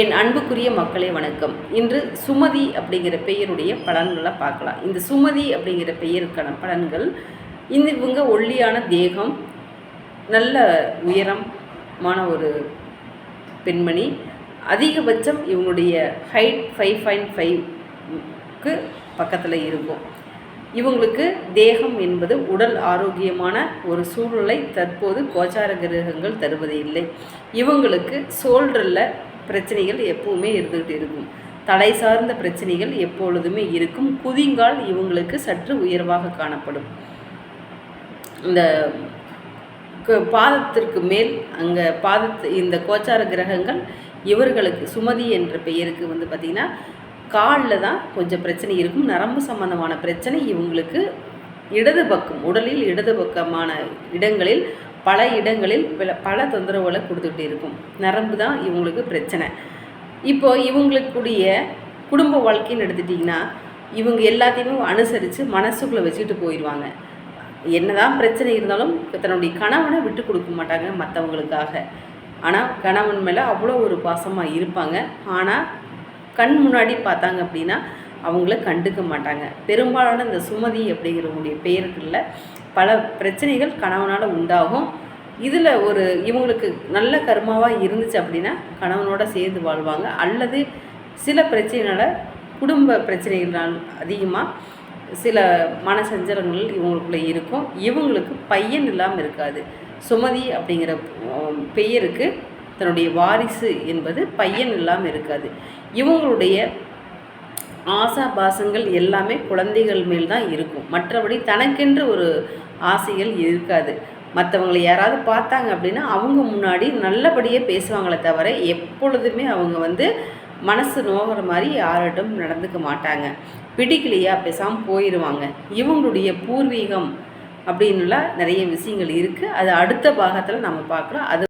என் அன்புக்குரிய மக்களே வணக்கம். இன்று சுமதி அப்படிங்கிற பெயருடைய பலன்களை பார்க்கலாம். இந்த சுமதி அப்படிங்கிற பெயருக்கான பலன்கள் இந்த இவங்க ஒல்லியான தேகம் நல்ல உயரமான ஒரு பெண்மணி அதிகபட்சம் இவங்களுடைய ஹைட் ஃபைவ் பாயிண்ட் ஃபைவ்க்கு பக்கத்தில் இருக்கும். இவங்களுக்கு தேகம் என்பது உடல் ஆரோக்கியமான ஒரு சூழலை தற்போது கோச்சார கிரகங்கள் தருவது இல்லை இவங்களுக்கு சோல்டரில் பிரச்சனைகள் எப்பவுமே இருந்துகிட்டு இருக்கும். தலை சார்ந்த பிரச்சனைகள் எப்பொழுதுமே இருக்கும். குதிங்கால் இவங்களுக்கு சற்று உயர்வாக காணப்படும். இந்த பாதத்திற்கு மேல் அங்கே பாதத்து இந்த கோச்சார கிரகங்கள் இவர்களுக்கு சுமதி என்ற பெயருக்கு வந்து பார்த்திங்கன்னா காலில் தான் கொஞ்சம் பிரச்சனை இருக்கும். நரம்பு சம்பந்தமான பிரச்சனை இவங்களுக்கு இடது பக்கம் உடலில் இடது பக்கமான இடங்களில் பல இடங்களில் பல- பல தொந்தரவுகளை கொடுத்துக்கிட்டு இருக்கும் நரம்பு தான் இவங்களுக்கு பிரச்சனை. இப்போ இவங்களுக்குடைய குடும்ப வாழ்க்கைன்னு எடுத்துட்டிங்கன்னா இவங்க எல்லாத்தையுமே அனுசரித்து மனசுக்குள்ளே வச்சுக்கிட்டு போயிடுவாங்க என்னதான் பிரச்சனை இருந்தாலும் தன்னுடைய கணவனை விட்டு கொடுக்க மாட்டாங்க மற்றவங்களுக்காக ஆனால் கணவன் மேலே அவ்வளோ ஒரு பாசமாக இருப்பாங்க. ஆனால் கண் முன்னாடி பார்த்தாங்க அப்படின்னா அவங்கள கண்டுக்க மாட்டாங்க. பெரும்பாலான இந்த சுமதி அப்படிங்கிறவங்களுடைய பெயருக்குள்ள பல பிரச்சனைகள் கணவனால் உண்டாகும். இதில் ஒரு இவங்களுக்கு நல்ல கர்மாவாக இருந்துச்சு அப்படின்னா கணவனோட சேர்ந்து வாழ்வாங்க. அல்லது சில பிரச்சனைனால் குடும்ப பிரச்சனைகளால் அதிகமாக சில மன சஞ்சலங்கள் இவங்களுக்குள்ளே இருக்கும். இவங்களுக்கு பையன் இல்லாமல் இருக்காது. சுமதி அப்படிங்கிற பெயருக்கு தன்னுடைய வாரிசு என்பது பையன் இல்லாமல் இருக்காது. இவங்களுடைய ஆசா பாசங்கள் எல்லாமே குழந்தைகள் மேல் தான் இருக்கும். மற்றபடி தனக்கென்று ஒரு ஆசைகள் இருக்காது. மற்றவங்களை யாராவது பார்த்தாங்க அப்படின்னா அவங்க முன்னாடி நல்லபடியாக பேசுவாங்களே தவிர எப்பொழுதுமே அவங்க வந்து மனசு நோகிற மாதிரி யார்கிட்டும் நடந்துக்க மாட்டாங்க. பிடிக்கலையா பேசாமல் போயிடுவாங்க இவங்களுடைய பூர்வீகம் அப்படின்னுலாம் நிறைய விஷயங்கள் இருக்குது அது அடுத்த பாகத்தில் நம்ம பார்க்கலாம். அது